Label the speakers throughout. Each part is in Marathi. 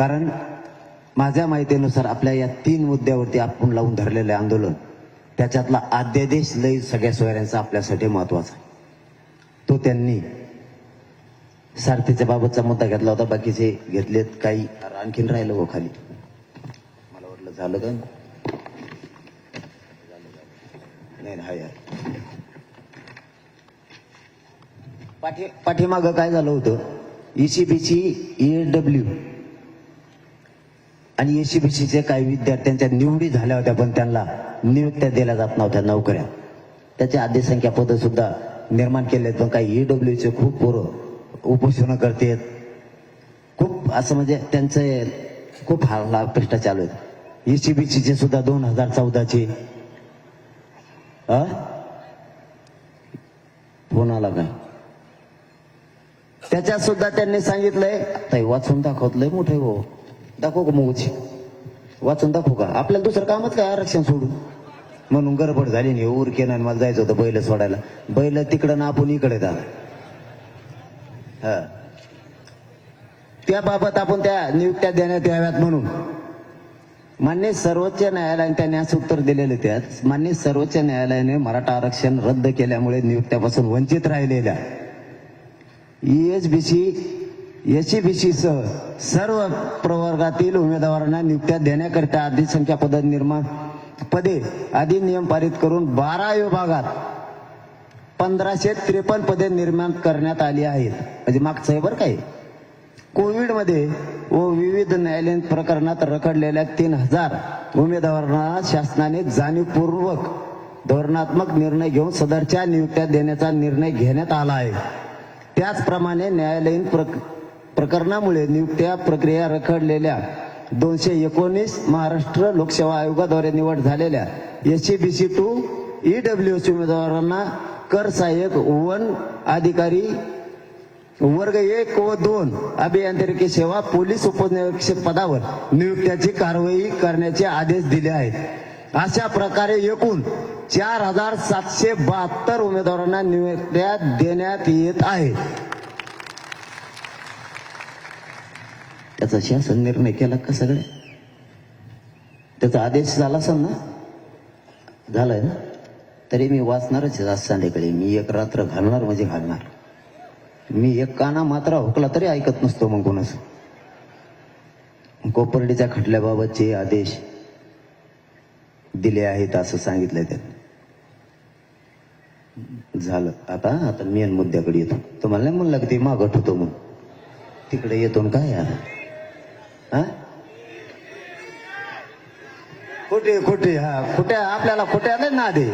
Speaker 1: कारण माझ्या माहितीनुसार आपल्या या तीन मुद्द्यावरती आपण लावून धरलेलं आंदोलन त्याच्यातला अध्यादेश लय सगळ्या सोयऱ्यांचा आपल्यासाठी महत्त्वाचा तो त्यांनी सारथीच्या बाबतचा मुद्दा घेतला होता बाकीचे घेतलेत काही. आणखीन राहिलं हो खाली. मला वाटलं झालं का? नाही हा यार पाठी पाठीमागं काय झालं होतं? E ईसीबीसी ईडब्ल्यू आणि E एसीबीसीचे काही विद्यार्थ्यांच्या निवडी झाल्या होत्या पण त्यांना नियुक्त्या दिल्या जात नव्हत्या नोकऱ्या. त्याच्या आद्यसंख्या संख्या पदं सुद्धा निर्माण केले आहेत पण काही ईडब्ल्यूचे खूप पोरं उपोषणं करतेत. खूप असं म्हणजे त्यांचे खूप हा प्रश्न चालू आहेत. E एसीबीसीचे सुद्धा दोन हजार चौदाचे. फोन आला काय त्याच्यात सुद्धा त्यांनी सांगितलंय ताई वाचून दाखवतलंय मोठे हो दाखव का मोची वाचून दाखवू का? आपल्याला दुसरं कामच काय? आरक्षण सोडून. म्हणून गडबड झाली नाही उर केना मला जायचं होतं बैल सोडायला. बैल तिकडं ना आपण इकडे दादा हा. त्याबाबत आपण त्या नियुक्त्या देण्यात याव्यात म्हणून. मान्य सर्वोच्च न्यायालयाने त्याने असं उत्तर दिलेलं त्यात. मान्य सर्वोच्च न्यायालयाने मराठा आरक्षण रद्द केल्यामुळे नियुक्त्यापासून वंचित राहिलेल्या. ईएसबीसी एसीबीसीसह सर्व प्रवर्गातील उमेदवारांना नियुक्त्या देण्याकरिता अधिसंख्या पद निर्माण पदे आधी नियम पारित करून बारा विभागात पंधराशे त्रेपन्न पदे निर्माण करण्यात आली आहेत. म्हणजे मागचं आहे बरं काय कोविडमध्ये व विविध न्यायालयीन प्रकरणात रखडलेल्या तीन हजार उमेदवारांना शासनाने जाणीवपूर्वक धोरणात्मक निर्णय घेऊन सदरच्या नियुक्त्या देण्याचा निर्णय घेण्यात आला आहे. त्याचप्रमाणे न्यायालयीन प्रक प्रकरणामुळे नियुक्त्या प्रक्रिया रखडलेल्या दोनशे एकोणीस महाराष्ट्र लोकसेवा आयोगाद्वारे निवड झालेल्या S C B C to E W S उमेदवारांना कर सहाय्यक वन अधिकारी वर्ग एक व दोन अभियांत्रिकी सेवा पोलीस उपनिरीक्षक पदावर नियुक्त्याची कारवाई करण्याचे आदेश दिले आहेत. अशा प्रकारे एकूण चार हजार सातशे बहात्तर उमेदवारांना नियुक्त्या देण्यात येत आहेत त्याचा शासन निर्णय केला का सगळे? त्याचा आदेश झाला असेल ना? झालाय ना? तरी मी वाचणारच आज संध्याकाळी. मी एक रात्र घालणार म्हणजे घालणार. मी एक काना मात्र हुकला तरी ऐकत नसतो मग कोणाचं. कोपर्डीच्या खटल्याबाबतचे आदेश दिले आहेत असं सांगितलंय त्यात. झालं. आता आता मेन मुद्द्याकडे येतो. तुम्हाला नाही म्हणलं की ते मागत होतो मग तिकडे येतो काय आता कुठे कुठे हा. खोट्या आपल्याला खोट्या नाही ना दे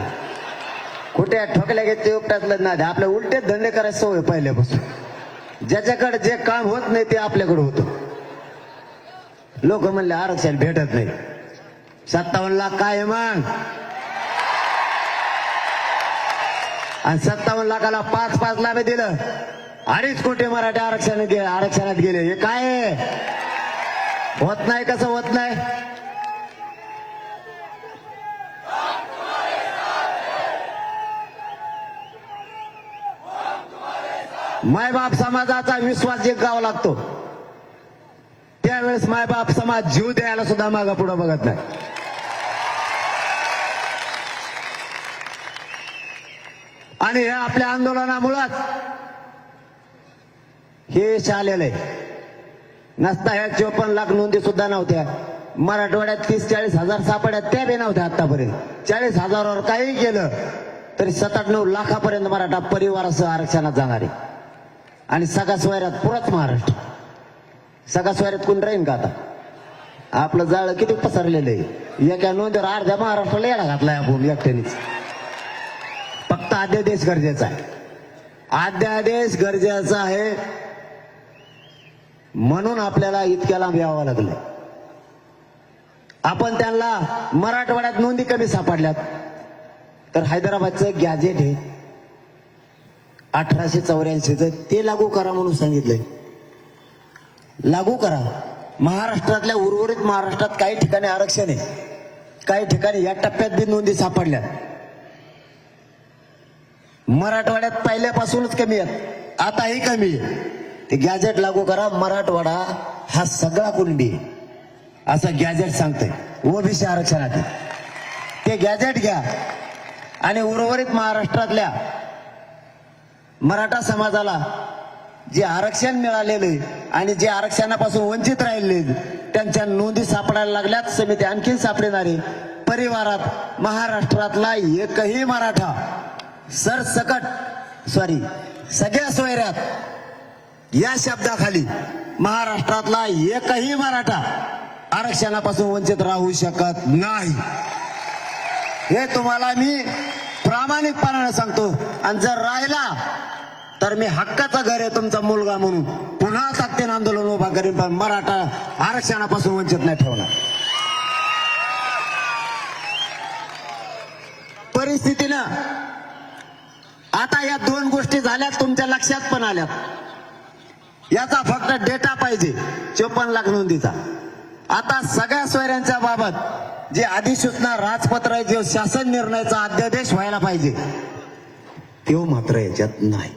Speaker 1: कुठे ठोकल्या घेत ते उपटातलं ना दे आपल्या उलटे धंदे करायची सवय पहिल्यापासून. ज्याच्याकडे जे काम होत नाही ते आपल्याकडे होतं. लोक म्हणले आरक्षण भेटत नाही. सत्तावन्न लाख काय आहे मग आणि सत्तावन्न लाखाला पाच पाच लाभ दिलं. अडीच कोटी मराठी आरक्षण आरक्षणात गेले. हे काय आहे? होत नाही कसं होत नाही? मायबाप समाजाचा विश्वास जिंकावा लागतो त्यावेळेस मायबाप समाज जीव द्यायला सुद्धा मागा पुढे बघत नाही. आणि हे आपल्या आंदोलनामुळेच हे यश आलेलं आहे नसता ह्या चोपन्न लाख नोंदी सुद्धा नव्हत्या. मराठवाड्यात तीस चाळीस हजार सापड्यात त्या बी नव्हत्या आतापर्यंत. चाळीस हजारावर काही केलं तरी सात आठ नऊ लाखापर्यंत मराठा परिवारासह आरक्षणात जाणार आहे. आणि सगळ्या सोयऱ्यात पुरत महाराष्ट्र. सगळ्या सोयऱ्यात कोण राहीन का आता? आपलं जाळं किती पसरलेलं आहे? एका नोंदीवर अर्ध्या महाराष्ट्राला येडा घातलाय आपण एकट्यानेच. फक्त अध्यादेश गरजेचा आहे. अध्यादेश गरजेचा आहे. म्हणून आपल्याला इतक्या लांब यावं लागलं. आपण त्यांना मराठवाड्यात नोंदी कमी सापडल्यात. तर हैदराबादचं गॅजेट आहे अठराशे चौऱ्याऐंशीचं ते लागू करा म्हणून सांगितलंय. लागू करा. महाराष्ट्रातल्या उर्वरित महाराष्ट्रात काही ठिकाणी आरक्षण आहे. काही ठिकाणी या टप्प्यात बी नोंदी सापडल्या. मराठवाड्यात पहिल्यापासूनच कमी आहेत. आताही कमी आहे. ते गॅजेट लागू करा मराठवाडा हा सगळा कुणबी. आहे. असं गॅजेट सांगतंय. ओबीसी आरक्षणात ते गॅजेट घ्या. आणि उर्वरित महाराष्ट्रातल्या मराठा समाजाला जे आरक्षण मिळालेलं आहे आणि जे आरक्षणापासून वंचित राहिले त्यांच्या नोंदी सापडायला लागल्यात. समिती आणखीन सापडणारे परिवारात महाराष्ट्रातला एकही मराठा सरसकट सॉरी सगळ्या सोयऱ्यात या शब्दाखाली महाराष्ट्रातला एकही मराठा आरक्षणापासून वंचित राहू शकत नाही. हे तुम्हाला मी प्रामाणिकपणाने सांगतो. आणि जर राहिला तर मी हक्काचा घर आहे तुमचा मुलगा म्हणून. पुन्हा ताकदीन आंदोलन उभा करीन पण मराठा आरक्षणापासून वंचित नाही ठेवणार. परिस्थितीनं आता या दोन गोष्टी झाल्यात तुमच्या लक्षात पण आल्यात. याचा फक्त डेटा पाहिजे. चोपन्न लाख नोंदीचा. आता सगळ्या सोयऱ्यांच्या बाबत जे अधिसूचना राजपत्र आहे जे शासन निर्णयाचा अध्यादेश व्हायला पाहिजे तो मात्र याच्यात नाही.